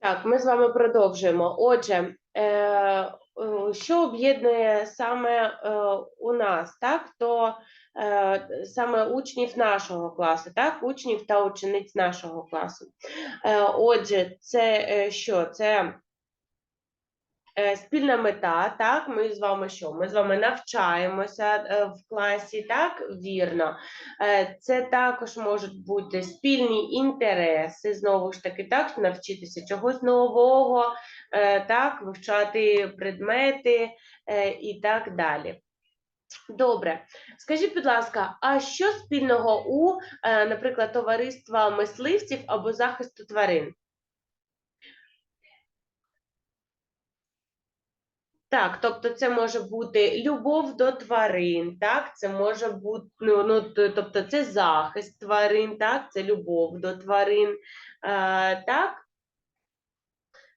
Так, ми з вами продовжуємо. Отже, е, е, що об'єднує саме е, у нас, так? То е, саме учнів нашого класу, так? Учнів та учениць нашого класу. Е, отже, це е, що? Це спільна мета, так? Ми з вами що? Ми з вами навчаємося е, в класі, так? Вірно. Е, Це також можуть бути спільні інтереси, знову ж таки, так, навчитися чогось нового, е, так, вивчати предмети е, і так далі. Добре, скажіть, будь ласка, а що спільного у, е, наприклад, товариства мисливців або захисту тварин? Так, тобто це може бути любов до тварин, так, це може бути, ну, ну тобто це захист тварин, так, це любов до тварин, е, так?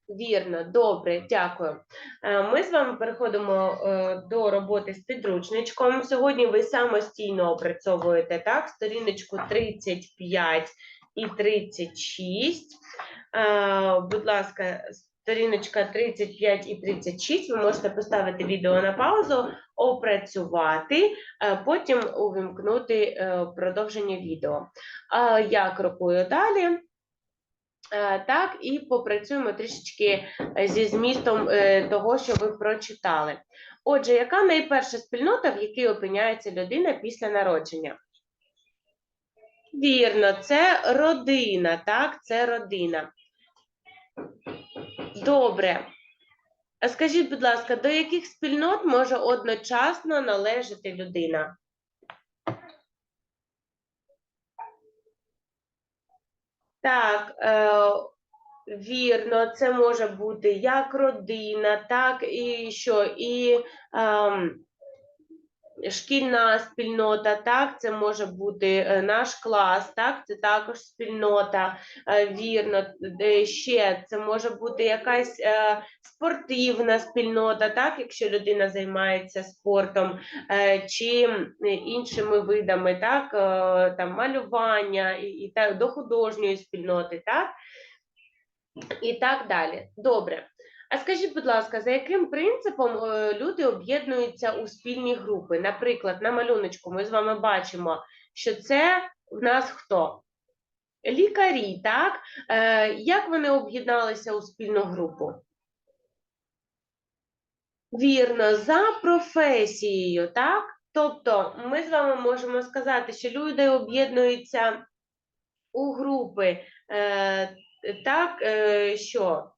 Вірно, добре, дякую. Е, Ми з вами переходимо е, до роботи з підручничком. Сьогодні ви самостійно опрацьовуєте так, сторіночку 35 і 36. Е, Будь ласка, сторіночка 35 і 36. Ви можете поставити відео на паузу, опрацювати, е, потім увімкнути е, продовження відео. Я крокую далі. Е, Так, і попрацюємо трішечки зі змістом того, що ви прочитали. Отже, яка найперша спільнота, в якій опиняється людина після народження? Вірно, це родина, так, це родина. Добре. А скажіть, будь ласка, до яких спільнот може одночасно належати людина? Так, е, вірно, це може бути як родина, так і що, і ем, шкільна спільнота, так, це може бути е, наш клас, так, це також спільнота, е, вірно. Ще це може бути якась е, спортивна спільнота, так, якщо людина займається спортом, е, чи іншими видами, так, е, там малювання і, і так, до художньої спільноти, так, і так далі. Добре. А скажіть, будь ласка, за яким принципом е, люди об'єднуються у спільні групи? Наприклад, на малюночку ми з вами бачимо, що це в нас хто? Лікарі, так? Е, як вони об'єдналися у спільну групу? Вірно, за професією, так? Тобто, ми з вами можемо сказати, що люди об'єднуються у групи, е, так, що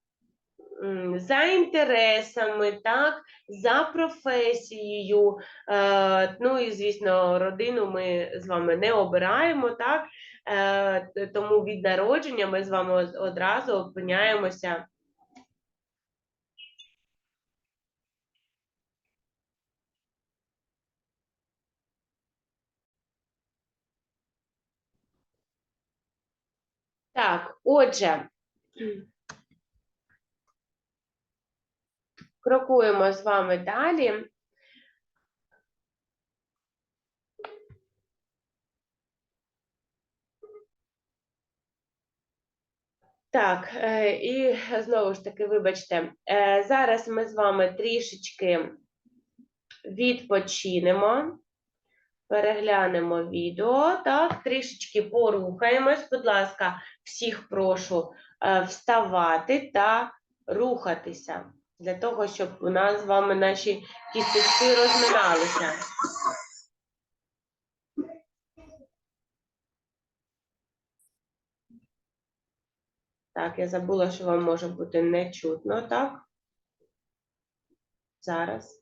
за інтересами, так, за професією. Е, ну і, звісно, родину ми з вами не обираємо, так? Е, тому від народження ми з вами одразу опиняємося. Так, отже, крокуємо з вами далі. Так, е, і знову ж таки, вибачте, е, зараз ми з вами трішечки відпочинемо, переглянемо відео, так, трішечки порухаємось. Будь ласка, всіх прошу е, вставати та рухатися для того, щоб у нас з вами наші кісточки розминалися. Так, я забула, що вам може бути не чутно, так? Зараз.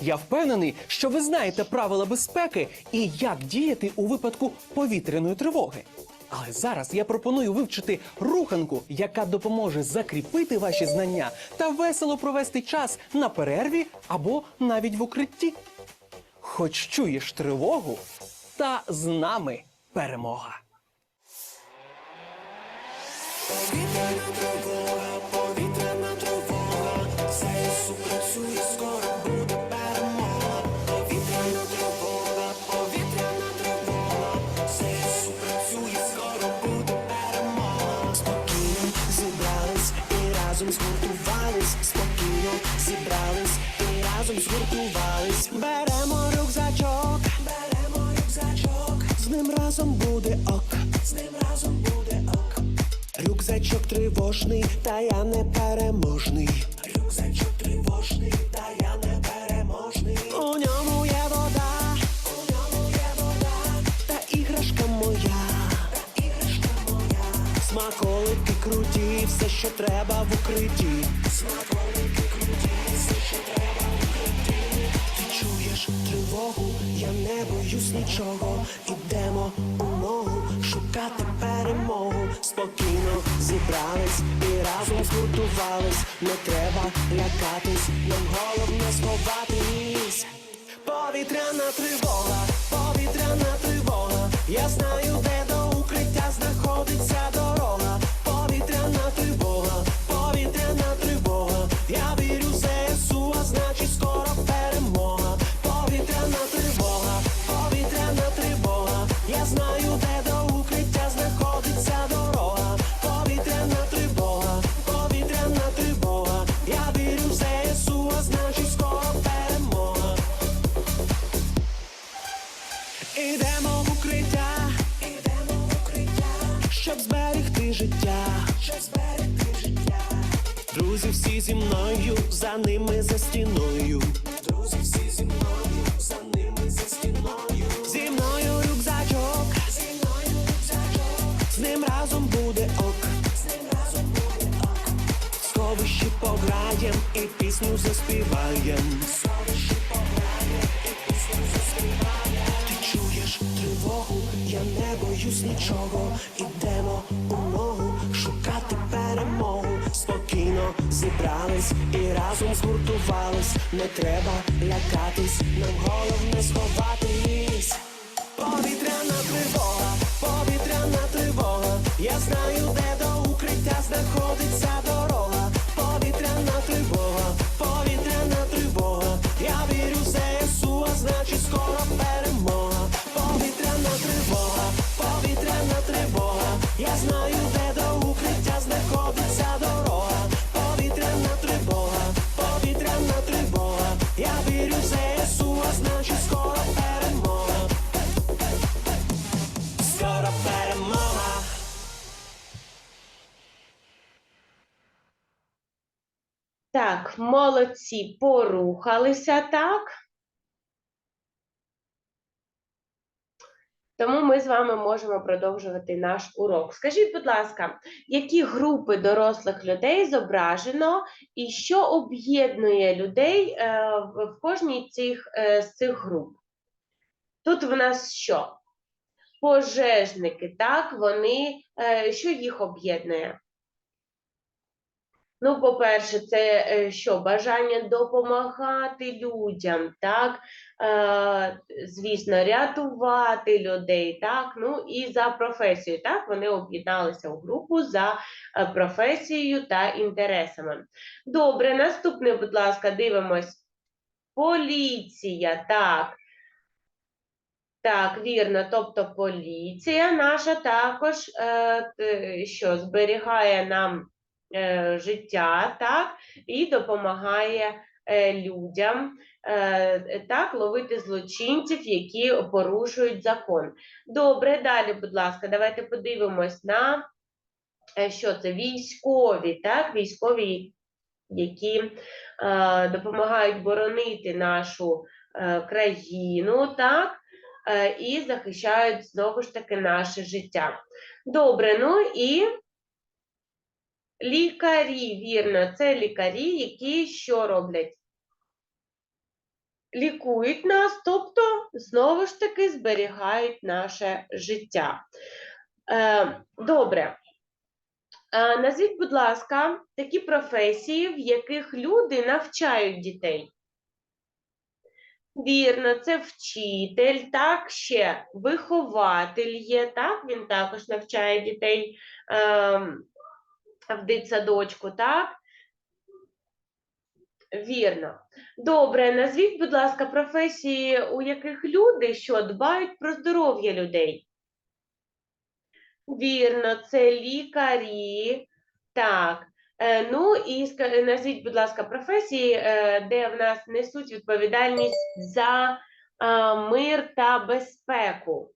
Я впевнений, що ви знаєте правила безпеки і як діяти у випадку повітряної тривоги. Але зараз я пропоную вивчити руханку, яка допоможе закріпити ваші знання та весело провести час на перерві або навіть в укритті. Хоч чуєш тривогу, та з нами перемога. Згуртувались, беремо рюкзачок, беремо рюкзачок, з ним разом буде ок, з ним разом буде ок. Рюкзачок тривожний, та я не переможний. Рюкзачок тривожний, та я не переможний. У ньому є вода, у ньому є вода, та іграшка моя, та іграшка моя. Смаколики круті, все, що треба в укритті. Не боюсь нічого. Ідемо у ногу шукати перемогу. Спокійно зібрались і разом згуртувались. Не треба лякатись, нам головне сховатись. Повітряна тривога, повітряна тривога. Я знаю, де до укриття знаходиться зі мною, за ними за стіною. Друзі всі зі мною, за ними за стіною. Зі мною рюкзачок, зі мною рюкзачок. З ним разом буде ок, з ним разом буде ок. Сховищі пограєм і пісню заспіваєм. Сховищі пограєм і пісню заспіваєм. Ти чуєш тривогу, я не боюсь нічого. Ідемо у ногу зібрались і разом згуртувались. Не треба лякатись, нам головне сховатись. Повітряна тривога, повітряна тривога. Я знаю, де до укриття знаходиться дорога. Повітряна тривога, повітряна тривога. Я вірю в ЗСУ, а значить скоро перемога. Молодці, порухалися, так? Тому ми з вами можемо продовжувати наш урок. Скажіть, будь ласка, які групи дорослих людей зображено і що об'єднує людей е, в в кожній цих, е, з цих груп? Тут в нас що? Пожежники, так, вони, е, що їх об'єднує? Ну, по-перше, це е, що бажання допомагати людям, так, е, звісно, рятувати людей, так, ну і за професією, так, вони об'єдналися у групу за е, професією та інтересами. Добре, наступне, будь ласка, дивимось. Поліція, так. Так, вірно, тобто поліція наша також е, що зберігає нам життя, так, і допомагає е, людям е, так, ловити злочинців, які порушують закон. Добре, далі, будь ласка, давайте подивимось на е, що це військові, так, військові, які е, допомагають боронити нашу е, країну, так, е, і захищають знову ж таки наше життя. Добре, ну і Лікарі, вірно, це лікарі, які що роблять? Лікують нас, тобто знову ж таки зберігають наше життя. Е, добре. Е, назвіть, будь ласка, такі професії, в яких люди навчають дітей. Вірно, це вчитель, так, ще вихователь є, так, він також навчає дітей. В дитсадочку, так? Вірно. Добре, назвіть, будь ласка, професії, у яких люди що дбають про здоров'я людей. Вірно, це лікарі. Так, Е, Ну і назвіть, будь ласка, професії, е, де в нас несуть відповідальність за е, мир та безпеку.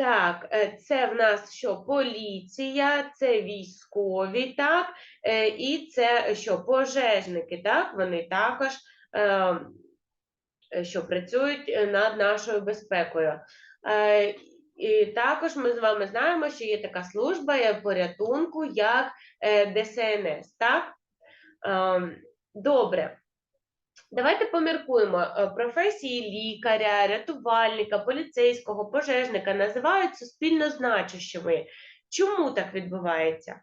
Так, е, це в нас що? Поліція, це військові, так, е, і це що? Пожежники, так, вони також е, е, що працюють е, над нашою безпекою. Е, І також ми з вами знаємо, що є така служба е, порятунку, як е, ДСНС, так? Ем, Добре. Давайте поміркуємо. Е, Професії лікаря, рятувальника, поліцейського, пожежника називають суспільно значущими. Чому так відбувається?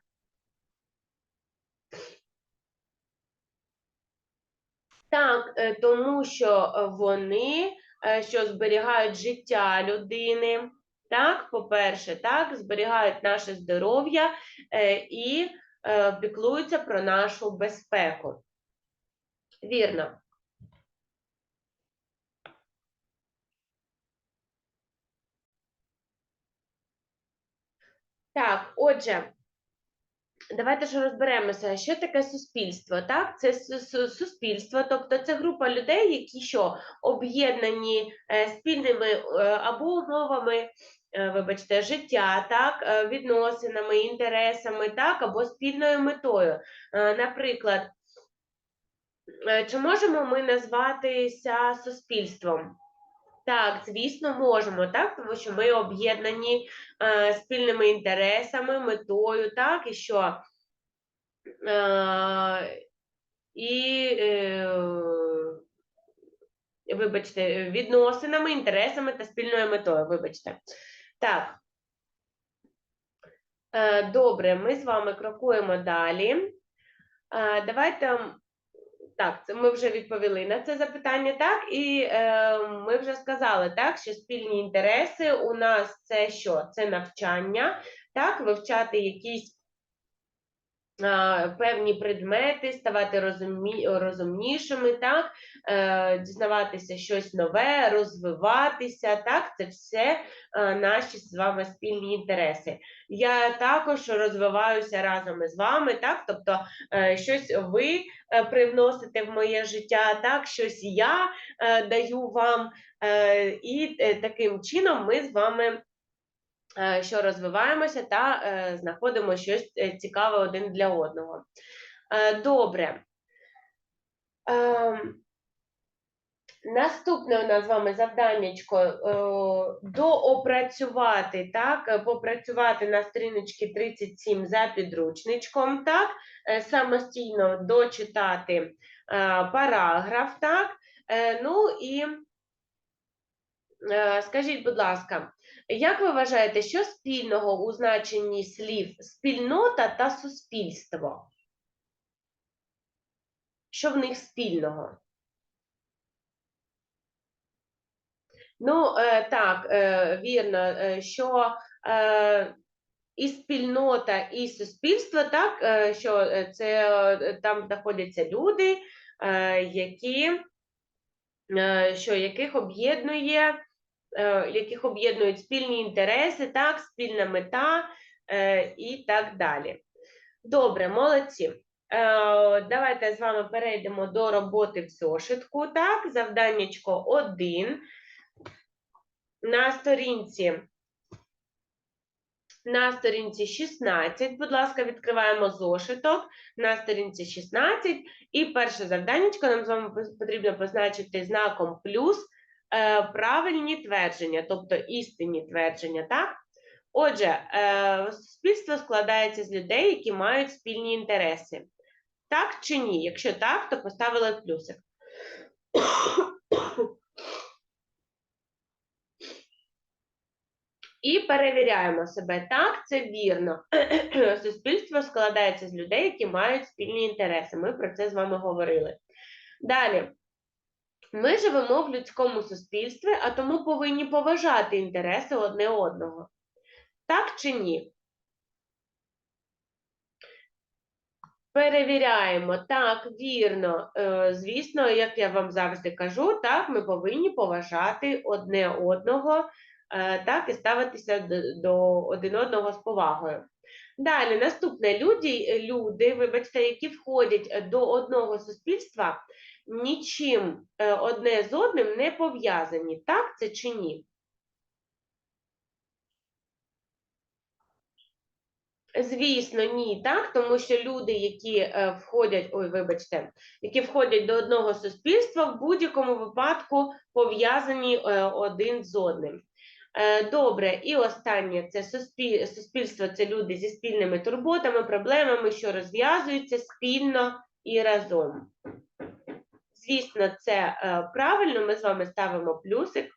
Так, е, тому що вони е, що зберігають життя людини. Так, по-перше, так, зберігають наше здоров'я і піклуються про нашу безпеку. Вірно. Так, отже, давайте ж розберемося, що таке суспільство. Так, це су- су- суспільство, тобто це група людей, які що об'єднані е, спільними е, або умовами, е, вибачте, життя, так, відносинами, інтересами, так, або спільною метою. Наприклад, чи можемо ми назватися суспільством? Так, звісно, можемо, так, тому що ми об'єднані е, спільними інтересами, метою, так, і що е, і, е, вибачте, відносинами, інтересами та спільною метою, вибачте. Так. Е, добре, ми з вами крокуємо далі. Е, давайте так, це ми вже відповіли на це запитання, так, і е, ми вже сказали, так, що спільні інтереси у нас це що? Це навчання, так, вивчати якісь певні предмети, ставати розумі, розумнішими, так, е, дізнаватися щось нове, розвиватися, так, це все е, наші з вами спільні інтереси. Я також розвиваюся разом із вами, так, тобто е, щось ви е, привносите в моє життя, так, щось я е, даю вам, е, і е, таким чином ми з вами е, що розвиваємося та е, знаходимо щось е, цікаве один для одного. Е, Добре. Ем, Наступне у нас з вами завданнячко е, доопрацювати, так, е, попрацювати на сторіночці 37 за підручничком, так, е, самостійно дочитати е, параграф, так, е, ну і е, скажіть, будь ласка, як ви вважаєте, що спільного у значенні слів спільнота та суспільство? Що в них спільного? Ну, е, так, е, вірно, е, що і спільнота, і суспільство, так, що це там знаходяться люди, які, що яких об'єднує, яких об'єднують спільні інтереси, так, спільна мета е, і так далі. Добре, молодці. Е, Давайте з вами перейдемо до роботи в зошитку. Так, завданнячко 1 на сторінці. На сторінці 16, будь ласка, відкриваємо зошиток на сторінці 16. І перше завданнячко нам з вами потрібно позначити знаком плюс е, правильні твердження, тобто істинні твердження, так? Отже, е, суспільство складається з людей, які мають спільні інтереси. Так чи ні? Якщо так, то поставили плюсик. І перевіряємо себе. Так, це вірно. Суспільство складається з людей, які мають спільні інтереси. Ми про це з вами говорили. Далі. Ми живемо в людському суспільстві, а тому повинні поважати інтереси одне одного. Так чи ні? Перевіряємо, так, вірно. Е, Звісно, як я вам завжди кажу, так, ми повинні поважати одне одного, е, так, і ставитися до, до один одного з повагою. Далі, наступне люди, люди, вибачте, які входять до одного суспільства, нічим е, одне з одним не пов'язані. Так це чи ні? Звісно, ні, так, тому що люди, які е, входять, ой, вибачте, які входять до одного суспільства, в будь-якому випадку пов'язані е, один з одним. Е, Добре, і останнє це суспільство, це люди зі спільними турботами, проблемами, що розв'язуються спільно і разом. Звісно, це е, правильно, ми з вами ставимо плюсик.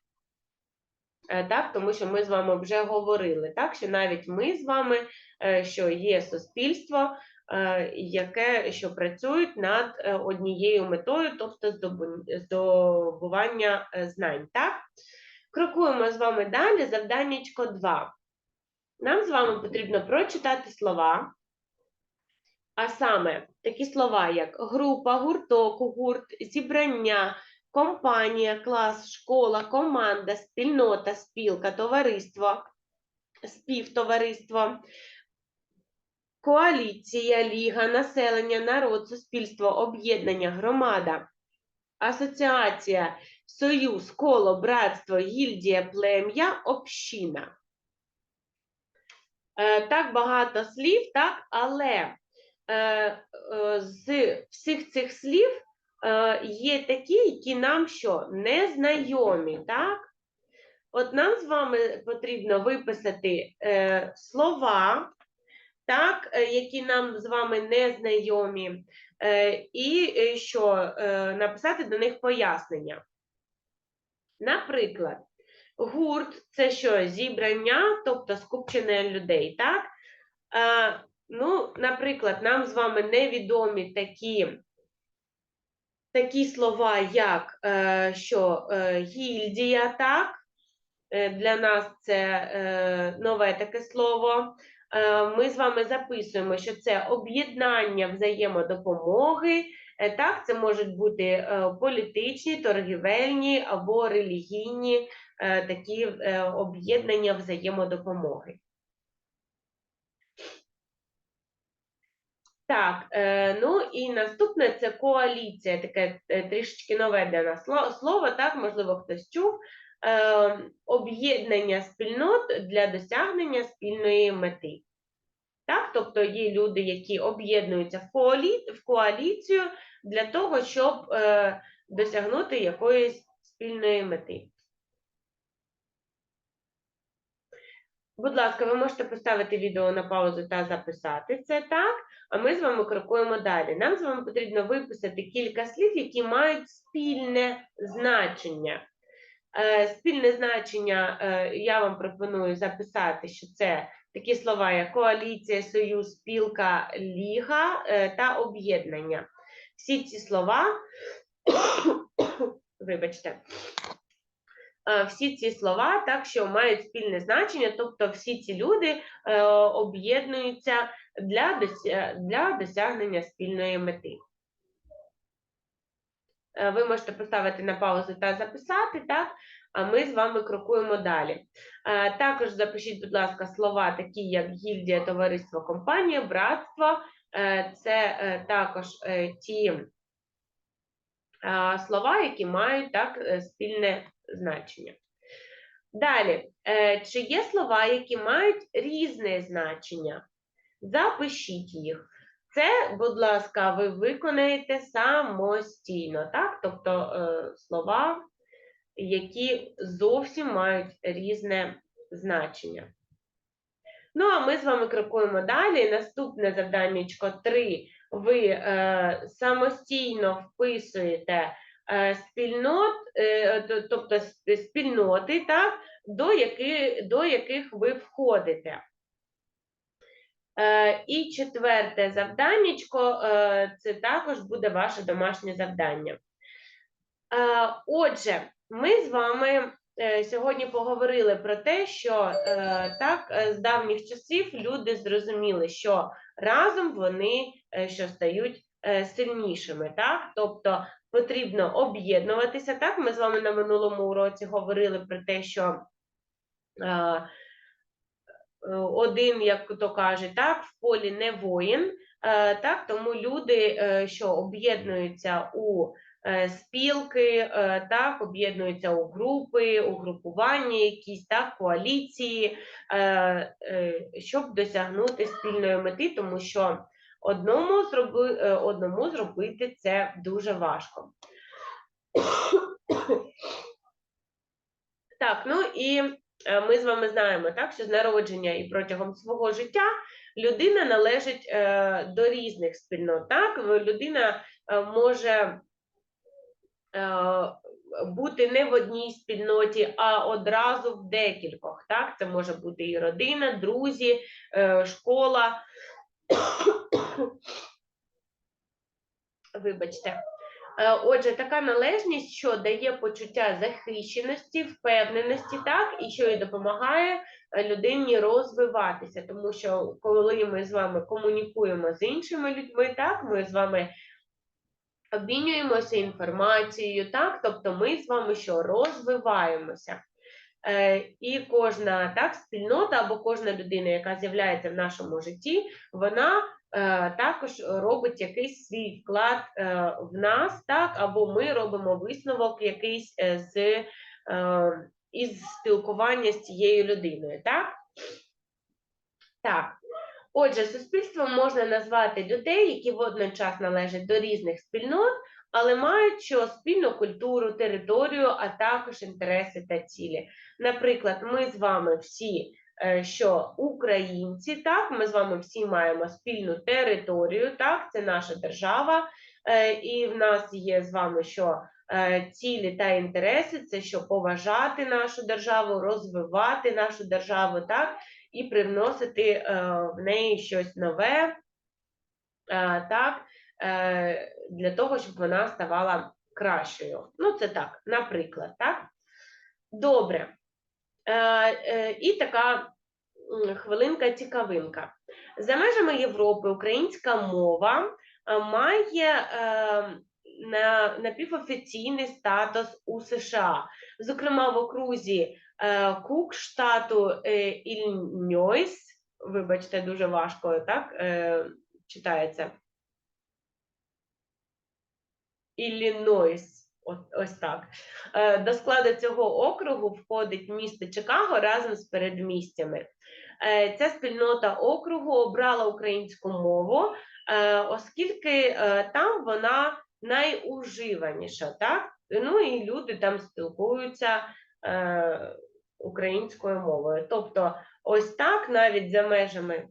Е, Так, тому що ми з вами вже говорили, так, що навіть ми з вами, е, що є суспільство, е, яке що працюють над е, однією метою, тобто здобу- здобування е, знань. Так? Крокуємо з вами далі. Завданнячко 2. Нам з вами потрібно прочитати слова. А саме такі слова, як група, гурток, гурт, зібрання, компанія, клас, школа, команда, спільнота, спілка, товариство, співтовариство, коаліція, ліга, населення, народ, суспільство, об'єднання, громада, асоціація, союз, коло, братство, гільдія, плем'я, община. Е, Так багато слів, так, але е, е, з всіх цих слів є такі, які нам що незнайомі, так? От нам з вами потрібно виписати е, слова, так, які нам з вами незнайомі, е, і що е, написати до них пояснення. Наприклад, гурт це що? Зібрання, тобто скупчення людей, так? Е, ну, наприклад, нам з вами невідомі такі, такі слова, як е, що е, гільдія, так? Е, Для нас це е, нове таке слово. Е, Ми з вами записуємо, що це об'єднання взаємодопомоги. Е, Так, це можуть бути е, політичні, торгівельні або релігійні е, такі об'єднання взаємодопомоги. Так, ну і наступне це коаліція, таке трішечки нове для нас слово, так, можливо, хтось чув. Об'єднання спільнот для досягнення спільної мети. Так, тобто є люди, які об'єднуються в, коалі... в коаліцію для того, щоб е, досягнути якоїсь спільної мети. Будь ласка, ви можете поставити відео на паузу та записати це так, а ми з вами крокуємо далі. Нам з вами потрібно виписати кілька слів, які мають спільне значення. Е, Спільне значення е, я вам пропоную записати, що це такі слова, як коаліція, союз, спілка, ліга е, та об'єднання. Всі ці слова, вибачте, е, всі ці слова так, що мають спільне значення, тобто всі ці люди е, об'єднуються для, для досягнення спільної мети. Ви можете поставити на паузу та записати, так? А ми з вами крокуємо далі. Е, Також запишіть, будь ласка, слова, такі як гільдія, товариство, компанія, братство. Е, Це е, також ті слова, які мають так спільне значення. Далі, чи є слова, які мають різне значення? Запишіть їх. Це, будь ласка, ви виконаєте самостійно, так? Тобто слова, які зовсім мають різне значення. Ну, а ми з вами крокуємо далі. Наступне завданнячко 3. Ви е, самостійно вписуєте е, спільнот, е, тобто спільноти, так, до, яких, до яких ви входите. Е, І четверте завданнячко е, це також буде ваше домашнє завдання. Е, Отже, ми з вами е, сьогодні поговорили про те, що е, так е, з давніх часів люди зрозуміли, що разом вони що стають сильнішими. Так? Тобто потрібно об'єднуватися. Так, ми з вами на минулому уроці говорили про те, що один, як то каже, так, в полі не воїн. Так, тому люди, що об'єднуються у спілки, е, так, об'єднуються у групи, у групування, якісь так, коаліції, е, е, щоб досягнути спільної мети, тому що одному, зроби, е, одному зробити це дуже важко. Так, ну і е, ми з вами знаємо, так, що з народження і протягом свого життя людина належить е, до різних спільнот. Так, людина е, може е, бути не в одній спільноті, а одразу в декількох. Так, це може бути і родина, друзі, е, школа. Вибачте. Е, Отже, така належність, що дає почуття захищеності, впевненості, так, і що і допомагає е, людині розвиватися. Тому що коли ми з вами комунікуємо з іншими людьми, так, ми з вами обмінюємося інформацією, так, тобто ми з вами що розвиваємося. Е, І кожна так, спільнота або кожна людина, яка з'являється в нашому житті, вона е, також робить якийсь свій вклад е, в нас, так, або ми робимо висновок якийсь е, з е, із спілкування з цією людиною. Так? Так. Отже, суспільством можна назвати людей, які водночас належать до різних спільнот, але мають що спільну культуру, територію, а також інтереси та цілі. Наприклад, ми з вами всі, е, що українці, так, ми з вами всі маємо спільну територію, так, це наша держава, е, і в нас є з вами що е, цілі та інтереси, це що поважати нашу державу, розвивати нашу державу, так, і привносити е, в неї щось нове, е, так, е, для того, щоб вона ставала кращою. Ну, це так, наприклад, так? Добре. І така хвилинка-цікавинка. За межами Європи українська мова має на, напівофіційний статус у США. Зокрема, в окрузі Кук штату е, Ільньойс, вибачте, дуже важко так е, читається. Іллінойс, ось так. Е, До складу цього округу входить місто Чикаго разом з передмістями. Е, Ця спільнота округу обрала українську мову, е, оскільки е, там вона найуживаніша, так? Ну і люди там спілкуються е, українською мовою. Тобто, ось так навіть за межами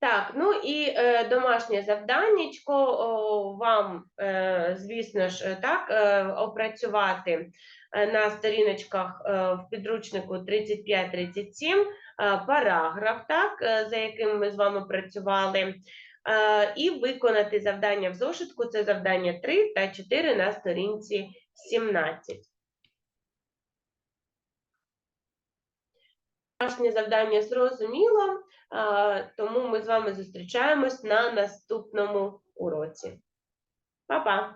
Так, ну і е, домашнє завданнячко о, вам, е, звісно ж, так, е, опрацювати е, на сторіночках е, в підручнику 35-37 е, параграф, так, е, за яким ми з вами працювали, е, і виконати завдання в зошитку. Це завдання 3 та 4 на сторінці 17. Домашнє завдання зрозуміло, тому ми з вами зустрічаємось на наступному уроці. Па-па!